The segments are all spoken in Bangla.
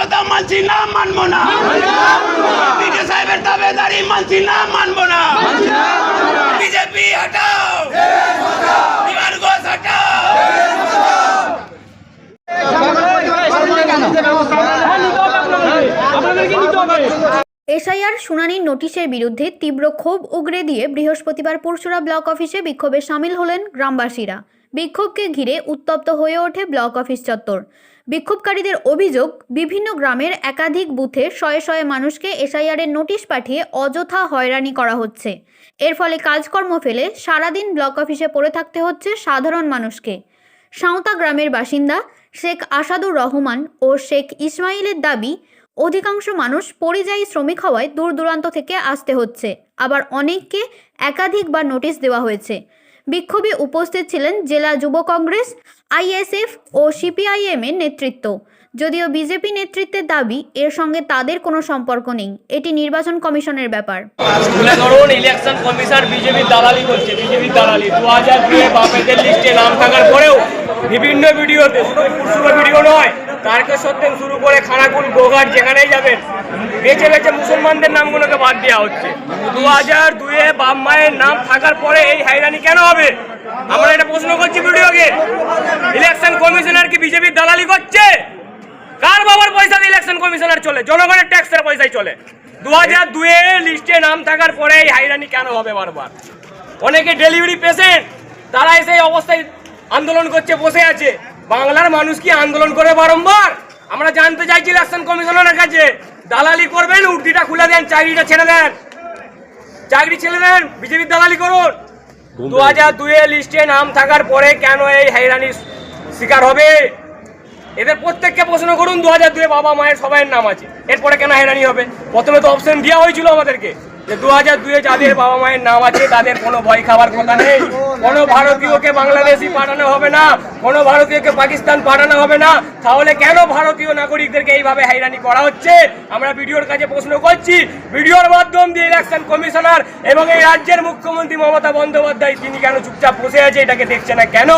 কথা মানছি না, মানবো না। সাহেবের দাবেদারি মানছি না, মানবো না। বিজেপি হটাও। এসআইআর শুনানির নোটিশের বিরুদ্ধে তীব্র ক্ষোভ উগরে দিয়ে বৃহস্পতিবার পুরসুরা ব্লক অফিসে বিক্ষোভে সামিল হলেন গ্রামবাসীরা। বিক্ষোভকে ঘিরে উত্তপ্ত হয়ে ওঠে ব্লক অফিস চত্বর। বিক্ষোভকারীদের অভিযোগ, বিভিন্ন গ্রামের একাধিক বুথে শয়ে শয়ে মানুষকে এসআইআরের নোটিশ পাঠিয়ে অযথা হয়রানি করা হচ্ছে। এর ফলে কাজকর্ম ফেলে সারাদিন ব্লক অফিসে পড়ে থাকতে হচ্ছে সাধারণ মানুষকে। সাঁওতা গ্রামের বাসিন্দা শেখ আসাদুর রহমান ও শেখ ইসমাইলের দাবি, অধিকাংশ মানুষ পরিযায়ী শ্রমিক হওয়ায় দূর দূরান্ত থেকে আসতে হচ্ছে। আবার অনেককে একাধিকবার নোটিশ দেওয়া হয়েছে। বিক্ষোভে উপস্থিত ছিলেন জেলা যুব কংগ্রেস, আইএসএফ ও সিপিআইএম এর নেতৃত্ব। যদিও বিজেপি নেতৃত্বের দাবি, এর সঙ্গে তাদের কোনো সম্পর্ক নেই। এটি নির্বাচন কমিশনের ব্যাপার। ইলেকশন কমিশন দালালি করছে দালালি। দু হাজার দুয়ে বাপেদের লিস্টে নাম থাকার পরেও বিভিন্ন ভিডিওতে, শুধু ভিডিও নয় তারকেশ্বর থেকে শুরু করে খানাকুল গোঘাট, যেখানেই যাবেন, বেছে বেছে মুসলমানদের নামগুলোকে বাদ দেওয়া হচ্ছে। দু হাজার দুয়ে বাপ মায়ের নাম থাকার পরে এই হাইরানি কেন হবে? আমরা এটা প্রশ্ন করছি ভিডিওকে ইলেকশন কমিশনার কি বিজেপির দালালি করছে? কার বাবার পয়সা দিয়ে ইলেকশন কমিশনার চলে? জনগণের ট্যাক্সের পয়সায় চলে। দু হাজার দুয়ে লিস্টে নাম থাকার পরে এই হাইরানি কেন হবে বারবার? অনেকে ডেলিভারি পেশেন্ট তারা এসে অবস্থায় আন্দোলন করছে, বসে আছে। বাংলার মানুষ কি আন্দোলন করে বারংবার? আমরা জানতে চাইছি ইলেকশন কমিশনারের কাছে। দালালি করবেন উর্দিটা খুলে দেন চাকরিটা ছেড়ে দেন। চাকরি ছেড়ে দেন বিজেপির দালালি করুন। দু হাজার দুয়ে লিস্টে নাম থাকার পরে কেন এই হাইরানির শিকার হবে? এদের প্রত্যেককে প্রশ্ন করুন দু হাজার দুয়ে বাবা মায়ের সবাইয়ের নাম আছে। এরপরে কেন হেরানি হবে? প্রথমে তো অপশন দেওয়া হয়েছিল আমাদেরকে। যাদের বাবা মায়ের নাম আছে, তাদের কোনো ভয় খাবার কথা নেই। কোনো ভারতীয়কে বাংলাদেশি পাঠানো হবে না, কোনো ভারতীয়কে পাকিস্তান পাঠানো হবে না। তাহলে কেন ভারতীয় নাগরিকদেরকে এইভাবে করা হচ্ছে? আমরা ভিডিওর কাছে প্রশ্ন করছি। ভিডিওর মাধ্যম দিয়ে ইলেকশন কমিশনার এবং এই রাজ্যের মুখ্যমন্ত্রী মমতা বন্দ্যোপাধ্যায় তিনি কেন চুপচাপ বসে আছে, এটাকে দেখছে না কেন?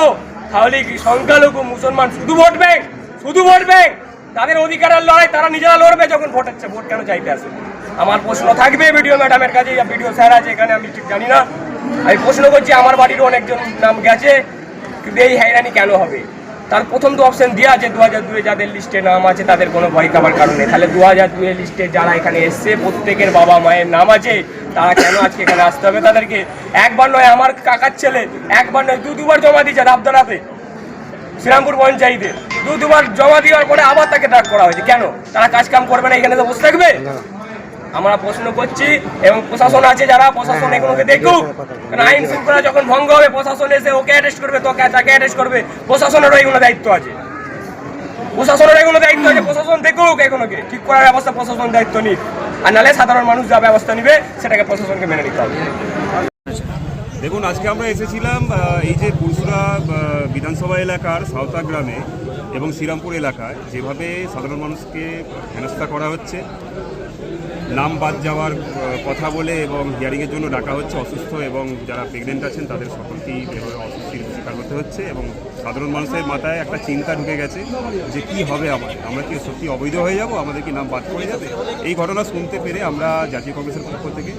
তাহলে কি সংখ্যালঘু মুসলমান শুধু ভোট ব্যাংক? শুধু ভোট ব্যাংক? তাদের অধিকারের লড়াই তারা নিজেরা লড়বে যখন ভোট হচ্ছে ভোট কেন চাইতে আসে? আমার প্রশ্ন থাকবে ভিডিও ম্যাডামের কাছে ভিডিও স্যার আছে, এখানে আমি ঠিক জানি না। আমি প্রশ্ন করছি, আমার বাড়িরও অনেকজন নাম গেছে, কিন্তু এই হাইরানি কেন হবে? তার প্রথম তো অপশন দেওয়া আছে দু হাজার দুয়ে যাদের লিস্টে নাম আছে, তাদের কোনো ভয় খাবার কারণে তাহলে দু হাজার দুয়ে লিস্টে যারা এখানে এসছে, প্রত্যেকের বাবা মায়ের নাম আছে, তারা কেন আজকে এখানে আসতে হবে তাদেরকে? একবার নয়, আমার কাকার ছেলে, একবার নয়, দু দুবার জমা দিয়েছে রাবদারাতে শ্রীরামপুর পঞ্চায়েতে। দু দুবার জমা দেওয়ার পরে আবার তাকে ডাক করা হয়েছে। কেন? তারা কাজ কাম করবে না, এখানে তো বসে থাকবে? আমরা প্রশ্ন করছি এবং প্রশাসন আছে যারা, প্রশাসন এগুলোকে দেখুক। আইন শৃঙ্খলা যখন ভঙ্গ হবে, প্রশাসন এসে ওকে অ্যারেস্ট করবে, তোকে, তাকে অ্যারেস্ট করবে। প্রশাসনেরও এগুলো দায়িত্ব আছে। প্রশাসনের এগুলো দায়িত্ব আছে। প্রশাসন দেখুক এগুলোকে। ঠিক করার ব্যবস্থা প্রশাসন দায়িত্ব নিক। আর নাহলে সাধারণ মানুষ যা ব্যবস্থা নিবে, সেটাকে প্রশাসনকে মেনে নিতে হবে। দেখুন, আজকে আমরা এসেছিলাম এই যে পুরসুরা বিধানসভা এলাকার সাঁওতা গ্রামে এবং শ্রীরামপুর এলাকায় যেভাবে সাধারণ মানুষকে হেনস্থা করা হচ্ছে, নাম বাদ যাওয়ার কথা বলে এবং হিয়ারিংয়ের জন্য ডাকা হচ্ছে অসুস্থ এবং যারা প্রেগনেন্ট আছেন, তাদের সকলকেই অস্বস্তির শিকার করতে হচ্ছে এবং সাধারণ মানুষের মাথায় একটা চিন্তা ঢুকে গেছে যে কি হবে আমাদের? আমরা কি সত্যি অবৈধ হয়ে যাব? আমাদের কি নাম বাদ পড়ে যাবে? এই ঘটনা শুনতে পেরে আমরা জাতীয় কংগ্রেসের পক্ষ থেকে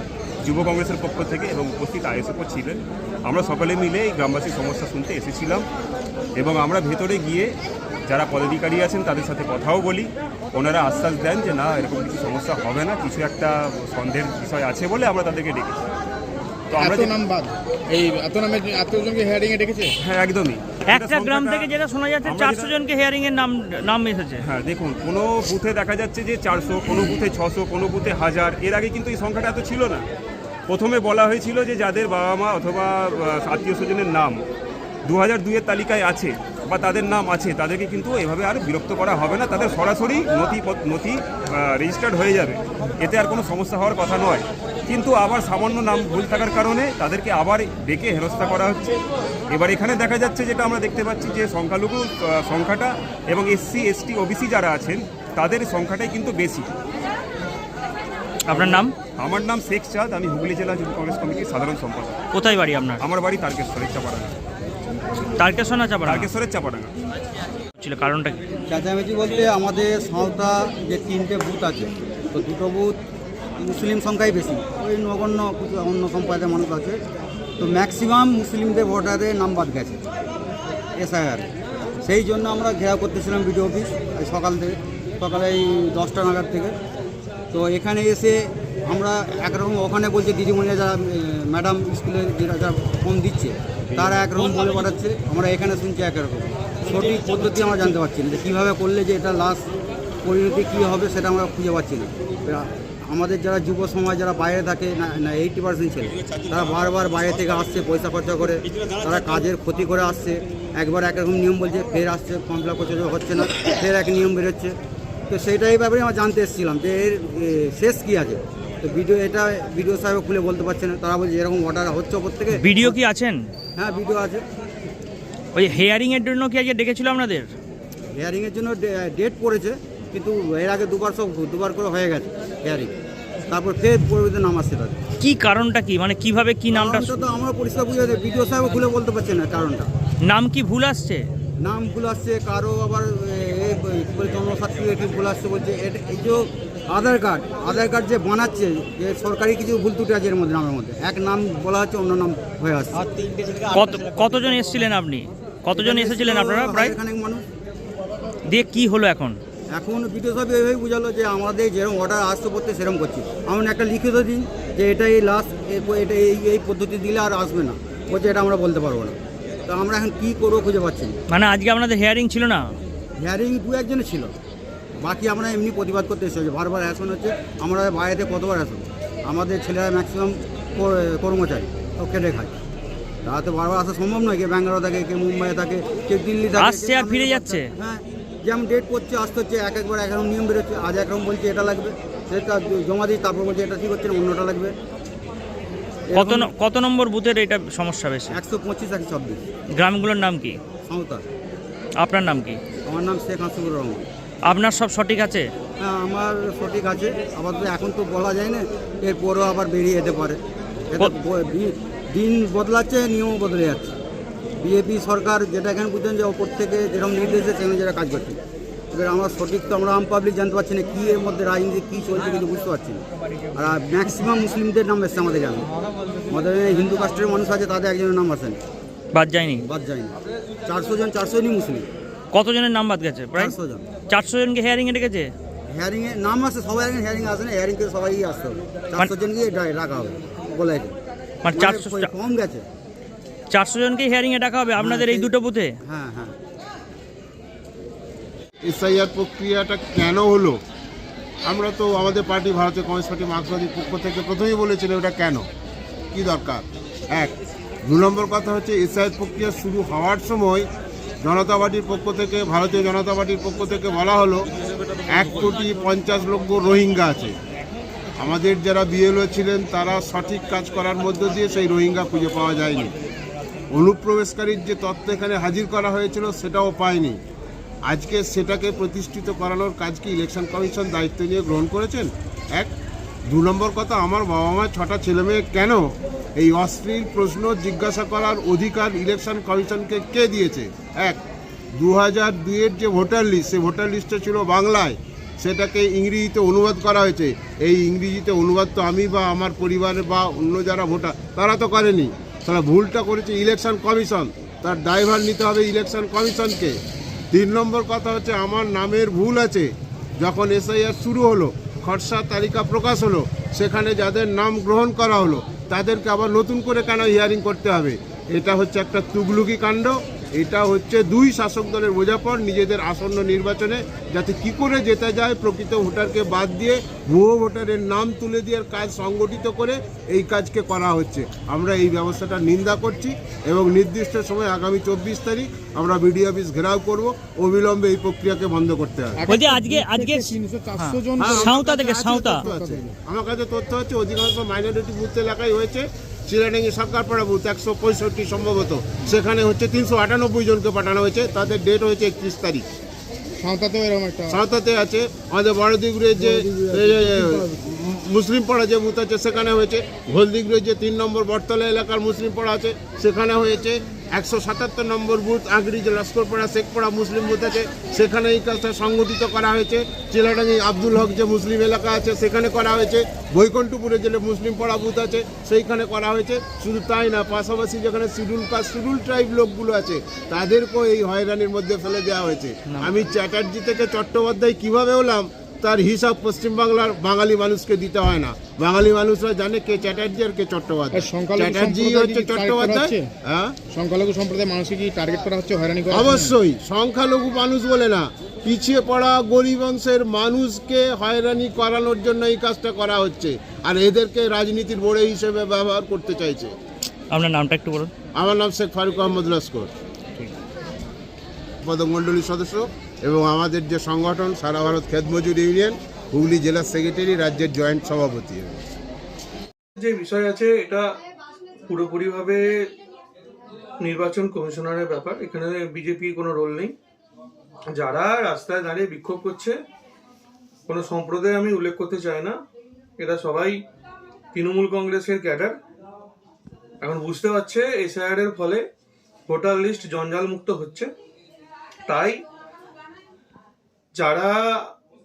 যুব কংগ্রেসের পক্ষ থেকে এবং উপস্থিত আইএসএফও ছিলেন। আমরা সকলে মিলে এই গ্রামবাসীর সমস্যা শুনতে এসেছিলাম এবং আমরা ভেতরে গিয়ে যারা পদাধিকারী আছেন তাদের সাথে কথাও বলি। ওনারা আশ্বাস দেন যে না এরকম কিছু সমস্যা হবে না কিছু একটা সন্দেহের বিষয় আছে বলে আমরা তাদেরকে ডেকেছি। তো আমরা যে- নাম বাদ। এই এত নামে এতজনকে হেয়ারিং এ ডেকেছে? হ্যাঁ একদমই। একটা গ্রাম থেকে যেটা শোনা যাচ্ছে চারশো জনকে হেয়ারিং এর নাম নাম এসেছে। হ্যাঁ দেখুন কোনো বুথে দেখা যাচ্ছে যে চারশো কোনো বুথে ছশো কোনো বুথে হাজার। এর আগে কিন্তু এই সংখ্যাটা এত ছিল না। প্রথমে বলা হয়েছিল যে যাদের বাবা মা অথবা আত্মীয় স্বজনের নাম দু হাজার দুইয়ের তালিকায় আছে বা তাদের নাম আছে, তাদেরকে কিন্তু এভাবে আর বিরক্ত করা হবে না। তাদের সরাসরি নথি নথি রেজিস্টার্ড হয়ে যাবে। এতে আর কোনো সমস্যা হওয়ার কথা নয়। কিন্তু আবার সামান্য নাম ভুল থাকার কারণে তাদেরকে আবার ডেকে হেনস্থা করা হচ্ছে। এবার এখানে দেখা যাচ্ছে যেটা আমরা দেখতে পাচ্ছি যে সংখ্যালঘু সংখ্যাটা এবং এসসি, এসটি, ওবিসি যারা আছেন, তাদের সংখ্যাটাই কিন্তু বেশি। আপনার নাম? আমার নাম শেখ চাঁদ আমি হুগলি জেলা যুব কংগ্রেস কমিটির সাধারণ সম্পাদক। কোথায় বাড়ি আপনার? আমার বাড়ি তারকেশ্বরের চাপাডাঙ্গা। তারকেশ্বর না চাপাড়া তারকেশ্বরের চাপাডাঙ্গা। ছিল কারণটা কি? চেঁচামেচি বলতে আমাদের সাঁওতা যে তিনটে বুথ আছে তো দুটো বুথ মুসলিম সংখ্যাই বেশি। ওই নগণ্য কিছু অন্য সম্প্রদায়ের মানুষ আছে তো ম্যাক্সিমাম মুসলিমদের ভোটারে নাম বাদ গেছে এসআইআর। সেই জন্য আমরা ঘেরাও করতেছিলাম বিডিও অফিস সকাল থেকে সকালে এই দশটা নাগাদ থেকে। তো এখানে এসে আমরা একরকম ওখানে বলছে দিদিমণিরা যারা ম্যাডাম স্কুলে যারা যারা ফোন দিচ্ছে তারা একরকম বলে পাঠাচ্ছে আমরা এখানে শুনছি একরকম। সঠিক পদ্ধতি আমরা জানতে পারছি না যে কীভাবে করলে যে এটা লাস্ট পরিণতি কী হবে সেটা আমরা খুঁজে পাচ্ছি না। আমাদের যারা যুব সমাজ যারা বাইরে থাকে না এইটি পার্সেন্ট ছেলে তারা বারবার বাইরে থেকে আসছে পয়সা খরচা করে তারা কাজের ক্ষতি করে আসছে। একবার একরকম নিয়ম বলছে ফের আসছে ফর্ম ফিল করছে হচ্ছে না ফের এক নিয়ম বেরোচ্ছে। তো সেইটাই ব্যাপারে আমরা জানতে এসেছিলাম যে এর শেষ কী আছে? তো ভিডিও এটা ভিডিও সাহেব খুলে বলতে পারছে না। তারা বলছে এরকম অর্ডার হচ্ছে ওপর থেকে। ভিডিও কি আছেন? হ্যাঁ ভিডিও আছে। ওই হেয়ারিং এর জন্য কি আজকে ডেকেছিল আপনাদের? হেয়ারিংয়ের জন্য ডেট পড়েছে কিন্তু এর আগে দুবার সব দুবার করে হয়ে গেছে হেয়ারিং তারপর ফের পরবর্তীতে নাম আসছে তাদের। কি কারণটা কি? মানে কীভাবে কি নামটা তো আমরা পরিষ্কার বুঝে যাচ্ছে ভিডিও সাহেব খুলে বলতে পারছে না কারণটা। নাম কি ভুল আসছে? নাম ভুল আসছে কারও আবার এ, এ, বলে জন্ম সার্টিফিকেট ভুল আসছে বলছে। এটা- এই যে আধার কার্ড আধার কার্ড যে বানাচ্ছে যে সরকারি কিছু ভুল ত্রুটি আছে এর মধ্যে নামের মধ্যে। এক নাম বলা হচ্ছে অন্য নাম হয়ে আসছে। কত কতজন এসেছিলেন আপনি? কতজন এসেছিলেন আপনারা প্রায়? এখানে মানুষ। দিয়ে কি হলো এখন? এখন ভিডিও সাহেব এইভাবেই বুঝালো যে আমাদের যেরকম অর্ডার আসতে পড়তে সেরকম করছি। আমার একটা লিখিত দিন যে এটা এই লাস্ট এটা এই এই পদ্ধতি দিলে আর আসবে না। বলছে এটা আমরা বলতে পারব না। তো আমরা এখন কী করব খুঁজে পাচ্ছি মানে আজকে আপনাদের হেয়ারিং ছিল না? হিয়ারিং দু একজনের ছিল। বাকি আমরা এমনি প্রতিবাদ করতে এসেছি। বারবার অ্যাসন হচ্ছে। আমরা বাইরেতে কতবার অ্যাসন আমাদের ছেলেরা ম্যাক্সিমাম কর্মচারী। তো খেটে খায়। তারা তো বারবার আসা সম্ভব নয়। কে ব্যাঙ্গালোর থাকে কে মুম্বাইয়ে থাকে কে দিল্লি থাকে আসছে আর ফিরে যাচ্ছে। হ্যাঁ যেমন ডেট করছে আসতে হচ্ছে এক একবার এক রকম নিয়ম বেরোচ্ছে। আজ একরকম বলছে এটা লাগবে। সেটা জমা দিই তারপর বলছে এটা ঠিক হচ্ছে না অন্যটা লাগবে। কত কত নম্বর বুথের এটা সমস্যা বেশি? একশো পঁচিশ একশো ছাব্বিশ। গ্রামগুলোর নাম কি? সমতা আপনার নাম কি? আমার নাম শেখ হাসিবুর রহমান। আপনার সব সঠিক আছে? হ্যাঁ আমার সঠিক আছে। আবার তো এখন তো বলা যায় না এরপরও আবার বেরিয়ে যেতে পারে। এটা দিন বদলাচ্ছে নিয়মও বদলে যাচ্ছে। বিজেপি সরকার যেটা এখানে বুঝছেন যে ওপর থেকে যেরকম নির্দেশ দিচ্ছে সেরকম যেটা কাজ করছে। এবার আমরা সঠিক তো আমরা আম পাবলিক জানতে পারছি না কী এর মধ্যে রাজনীতি কী চলছে কিছু বুঝতে পারছি না। আর ম্যাক্সিমাম মুসলিমদের নাম এসছে আমাদের গ্রামে। আমাদের হিন্দু কাস্টের মানুষ আছে তাদের একজনের নাম আসেনি। বাদ যায়নি? বাদ যায়নি। চারশো জন চারশো জনই মুসলিম। কতজনের নাম বাদ গেছে? প্রায় চারশো জন। চারশো জনকে হেয়ারিং এ ডেকেছে? হেয়ারিং এ নাম আছে সবাই এখন হেয়ারিং আসে না হেয়ারিং করে সবাই আসতে হবে। চারশো জনকে ডাকা হবে বলে মানে চারশো কম গেছে। চারশো জনকে হেয়ারিং এ ডাকা হবে আপনাদের এই দুটো বুথে? হ্যাঁ হ্যাঁ। এসআইআর প্রক্রিয়াটা কেন হলো? আমরা তো আমাদের পার্টি ভারতীয় কমিউনিস্ট পার্টি মার্ক্সবাদীর পক্ষ থেকে প্রথমেই বলেছিল এটা কেন? কি দরকার? এক দু নম্বর কথা হচ্ছে এসআইআর প্রক্রিয়া শুরু হওয়ার সময় জনতা পার্টির পক্ষ থেকে, ভারতীয় জনতা পার্টির পক্ষ থেকে বলা হলো, এক কোটি পঞ্চাশ লক্ষ রোহিঙ্গা আছে। আমাদের যারা বিএলও ছিলেন, তারা সঠিক কাজ করার মধ্য দিয়ে সেই রোহিঙ্গা খুঁজে পাওয়া যায়নি। অনুপ্রবেশকারীর যে তথ্য এখানে হাজির করা হয়েছিল, সেটাও পায়নি। আজকে সেটাকে প্রতিষ্ঠিত করানোর কাজ কি ইলেকশন কমিশন দায়িত্ব নিয়ে গ্রহণ করেছেন? এক, দু নম্বর কথা, আমার বাবা মা ছটা ছেলে মেয়ে কেন এই অশ্লীল প্রশ্ন জিজ্ঞাসা করার অধিকার ইলেকশন কমিশনকে কে দিয়েছে? এক দু হাজার দুইয়ের যে ভোটার লিস্ট, সেই ভোটার লিস্টটা ছিল বাংলায়। সেটাকে ইংরেজিতে অনুবাদ করা হয়েছে। এই ইংরেজিতে অনুবাদ তো আমি বা আমার পরিবারের বা অন্য যারা ভোটার, তারা তো করেনি। তারা ভুলটা করেছে ইলেকশন কমিশন। তার ড্রাইভার নিতে হবে ইলেকশন কমিশনকে। তিন নম্বর কথা হচ্ছে, আমার নামের ভুল আছে। যখন এসআইআর শুরু হলো খরসা তালিকা প্রকাশ হলো, সেখানে যাদের নাম গ্রহণ করা হলো তাদেরকে আবার নতুন করে কেন হিয়ারিং করতে হবে? এটা হচ্ছে একটা তুগলুকি কাণ্ড। এটা হচ্ছে দুই শাসক দলের বোঝাপড় নিজেদের আসন্ন নির্বাচনে যাতে কি করে জেতা যায় প্রকৃত ভোটারকে বাদ দিয়ে ভুয়ো ভোটারের নাম তুলে দেওয়ার কাজ সংগঠিত করে এই কাজকে করা হচ্ছে। আমরা এই ব্যবস্থাটা নিন্দা করছি এবং নির্দিষ্ট সময় আগামী চব্বিশ তারিখ আমরা বিডিও অফিস ঘেরাও করব। অবিলম্বে এই প্রক্রিয়াকে বন্ধ করতে হবে। আজকে আজকে জন হ্যাঁ, আমার কাছে তথ্য আমার কাছে তথ্য হচ্ছে অধিকাংশ মাইনরিটি বুথ এলাকায় হয়েছে। চিরাডাঙ্গি সরকারপাড়া বুথ একশো পঁয়ষট্টি সম্ভবত। সেখানে হচ্ছে তিনশো আটানব্বই জনকে পাঠানো হয়েছে। তাদের ডেট হয়েছে একত্রিশ তারিখ। সাঁওতাতেও এরকম একটা সাঁওতাতে আছে। আমাদের বড়দিগুড়ের যে, মুসলিম পাড়া যে বুথ আছে সেখানে হয়েছে। হলদিগুড়ির যে তিন নম্বর বটতলা এলাকার মুসলিম পাড়া আছে সেখানে হয়েছে একশো সাতাত্তর নম্বর বুথ আগরি যে লস্করপাড়া শেখপাড়া মুসলিম বুথ আছে সেখানে এই কাজটা সংগঠিত করা হয়েছে। চিলাডাঙ্গি আব্দুল হক যে মুসলিম এলাকা আছে সেখানে করা হয়েছে। বৈকুণ্ঠপুরে যে মুসলিম পাড়া বুথ আছে সেইখানে করা হয়েছে। শুধু তাই না পাশাপাশি যেখানে শিডিউল কাস্ট শিডিউল ট্রাইব লোকগুলো আছে তাদেরকেও এই হয়রানির মধ্যে ফেলে দেওয়া হয়েছে। আমি চ্যাটার্জি থেকে চট্টোপাধ্যায় কীভাবে হলাম তার হিসাব পশ্চিমবাংলার বাঙালি মানুষকে দিতে হয় না। বাঙালি মানুষরা জানে কে চ্যাটার্জি আর কে চট্টোপাধ্যায়। চ্যাটার্জি হচ্ছে হ্যাঁ? সংখ্যালঘু সম্প্রদায় মানুষকে কি টার্গেট করা হচ্ছে হয়রানি করা অবশ্যই। সংখ্যালঘু মানুষ বলে না। পিছিয়ে পড়া গরিব অংশের মানুষকে হয়রানি করানোর জন্য এই কাজটা করা হচ্ছে। আর এদেরকে রাজনীতির বড়ে হিসেবে ব্যবহার করতে চাইছে। আপনার নামটা একটু বলুন। আমার নাম শেখ ফারুক আহমদ লস্কর। পদমণ্ডলীর সদস্য। এবং আমাদের যে সংগঠন, সারা ভারত খেতমজুর ইউনিয়ন, হুগলি জেলা সেক্রেটারি, রাজ্যের জয়েন্ট সভাপতি। যে বিষয় আছে, এটা পুরোপুরিভাবে নির্বাচন কমিশনারের ব্যাপার। এখানে বিজেপি কোনো রোল নেই। যারা রাস্তায় দাঁড়িয়ে বিক্ষোভ করছে, কোনো সম্প্রদায় আমি উল্লেখ করতে চাই না। এরা সবাই তৃণমূল কংগ্রেসের ক্যাডার। এখন বুঝতে পারছে, এসআইআর এর ফলে ভোটার লিস্ট জঞ্জাল মুক্ত হচ্ছে। তাই যারা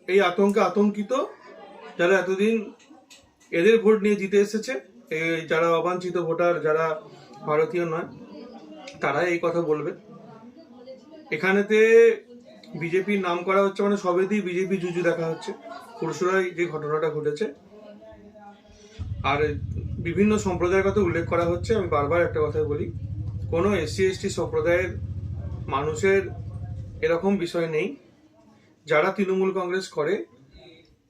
এই আতঙ্কে আতঙ্কিত, যারা এতদিন এদের ভোট নিয়ে জিতে এসেছে যারা অবাঞ্ছিত ভোটার, যারা ভারতীয় নয় তারা এই কথা বলবে। এখানেতে বিজেপির নাম করা হচ্ছে মানে সবেতেই বিজেপি জুজু দেখা হচ্ছে। পুরুষরাই যে ঘটনাটা ঘটেছে, আর বিভিন্ন সম্প্রদায়ের কথা উল্লেখ করা হচ্ছে, আমি বারবার একটা কথা বলি, কোনো এসসি, এসটি সম্প্রদায়ের মানুষের এরকম বিষয় নেই। যারা তৃণমূল কংগ্রেস করে,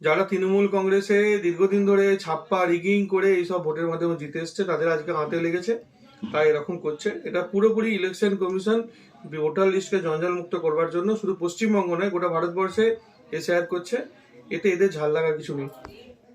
যারা তৃণমূল কংগ্রেসে দীর্ঘদিন ধরে ছাপ্পা, রিগিং করে এইসব ভোটের মাধ্যমে জিতে এসছে, তাদের আজকে হাতে লেগেছে, তাই এরকম করছে। এটা পুরোপুরি ইলেকশন কমিশন ভোটার লিস্টকে জঞ্জাল মুক্ত করবার জন্য, শুধু পশ্চিমবঙ্গ নয়, গোটা ভারতবর্ষে এসে করছে। এতে এদের ঝাল লাগার কিছু নেই।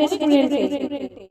রেস্টুরেন্টে।